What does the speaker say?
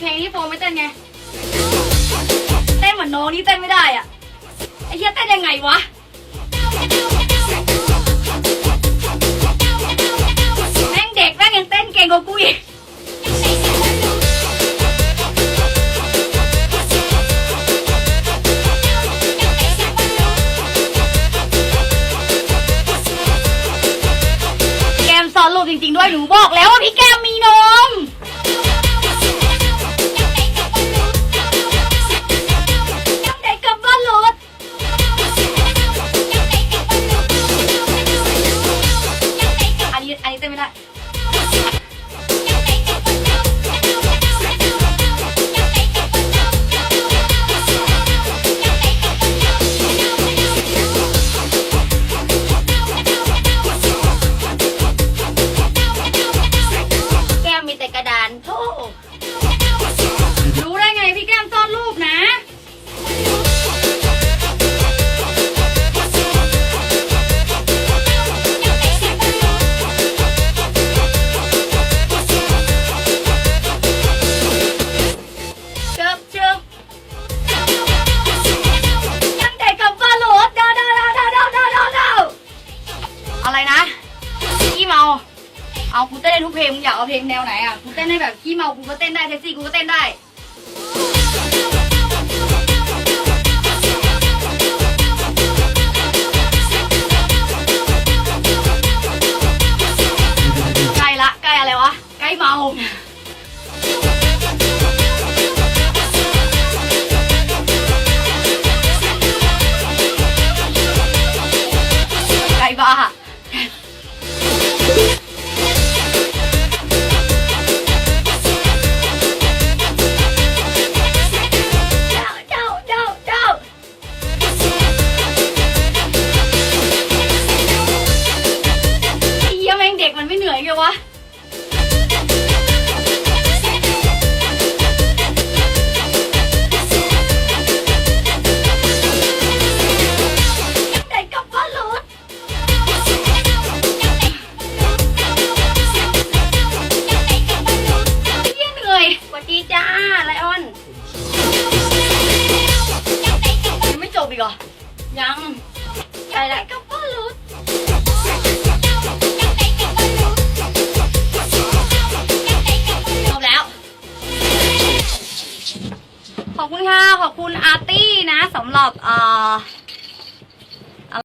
เพลงที่โฟไม่เต้นไง เต้นเหมือนน้องนี่เต้นไม่ได้อะ ไอ้เหี้ยเต้นยังไงวะ แม่งเด็กแม่งยังเต้นเก่งกว่ากูอีกแกมซ้อนรูปจริงๆด้วยหนูบอกแล้วว่าพี่แก อะไรนะขี้เมา เอากูเต้นได้ทุกเพลงมึงอยากเอาเพลงแนวไหนอะกูเต้นได้แบบขี้เมากูก็เต้นได้แท็กซี่กูก็เต้นได้ใกล้ละใกล้อะไรวะใกล้เมา วะเด็กกลับบ้านรถไอ้เหี้ยเหนื่อยสวัสดีจ้าไลออนยังไม่จบอีกเหรอ ยังใช่แล้วกับพ่อรุด ขอบคุณค่ะ ขอบคุณอาร์ตี้นะสำหรับเอ่อ